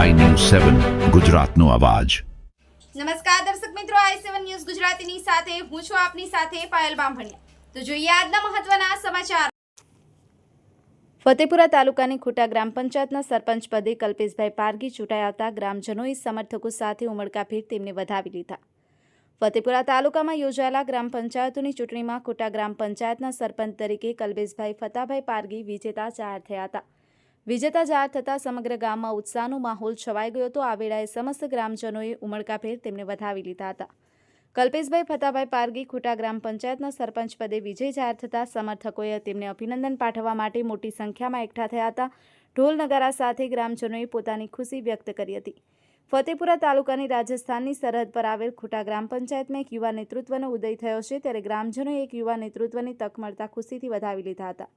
સેવન ગુજરાતનો અવાજ. નમસ્કાર દર્શક મિત્રો આઈ સેવન ન્યૂઝ ગુજરાતીની સાથે હું છું આપની સાથે પાયલ બામભણિયા. તો જોઈએ આજના મહત્વના સમાચાર. ફતેપુરા તાલુકાની ખોટા ગ્રામ પંચાયતના સરપંચ પદે કલ્પેશભાઈ પારગી ચૂંટાઈ આવતા ગ્રામજનોએ સમર્થકો સાથે ઉમળકાભેર તેમને વધાવી લીધા. ફતેપુરા તાલુકામાં યોજાયેલા ગ્રામ પંચાયતોની ચૂંટણીમાં ખોટા ગ્રામ પંચાયતના સરપંચ તરીકે કલ્પેશભાઈ ફતાભાઈ પારગી વિજેતા જાહેર થયા હતા. વિજેતા જાહેર થતાં સમગ્ર ગામમાં ઉત્સાહનો માહોલ છવાઈ ગયો હતો. આ વેળાએ સમસ્ત ગ્રામજનોએ ઉમળકાભેર તેમને વધાવી લીધા હતા. કલ્પેશભાઈ ફતાભાઈ પારગી ખોટા ગ્રામ પંચાયતના સરપંચ પદે વિજય જાહેર થતાં સમર્થકોએ તેમને અભિનંદન પાઠવવા માટે મોટી સંખ્યામાં એકઠા થયા હતા. ઢોલ નગારા સાથે ગ્રામજનોએ પોતાની ખુશી વ્યક્ત કરી હતી. ફતેપુરા તાલુકાની રાજસ્થાનની સરહદ પર આવેલ ખોટા ગ્રામ પંચાયતમાં એક યુવા નેતૃત્વનો ઉદય થયો છે. ત્યારે ગ્રામજનોએ એક યુવા નેતૃત્વની તક મળતા ખુશીથી વધાવી લીધા હતા.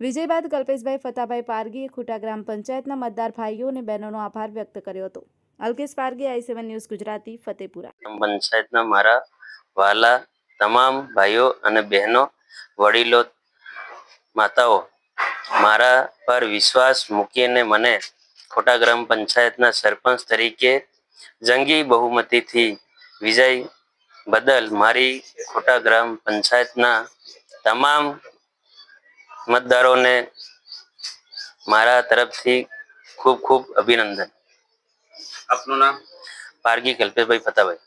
વિજય બાદ કલ્પેશભાઈ ફતાભાઈ પારગીએ ખોટા ગ્રામ પંચાયતના મતદાર ભાઈઓ અને બહેનોનો આભાર વ્યક્ત કર્યો હતો. Alkesh Pargi, I seven news, Gujarati, Fatepura. પંચાયતના મારા વાલા તમામ ભાઈઓ અને બહેનો, વડીલો, માતાઓ, મારા પર વિશ્વાસ મૂકીને મને ખોટા ગ્રામ પંચાયતના સરપંચ તરીકે જંગી બહુમતીથી વિજય બદલ મારી ખોટા ગ્રામ પંચાયતના તમામ મતદારોને મારા તરફથી ખૂબ ખૂબ અભિનંદન. આપનું નામ? પારગી કલ્પેશભાઈ ફતાભાઈ.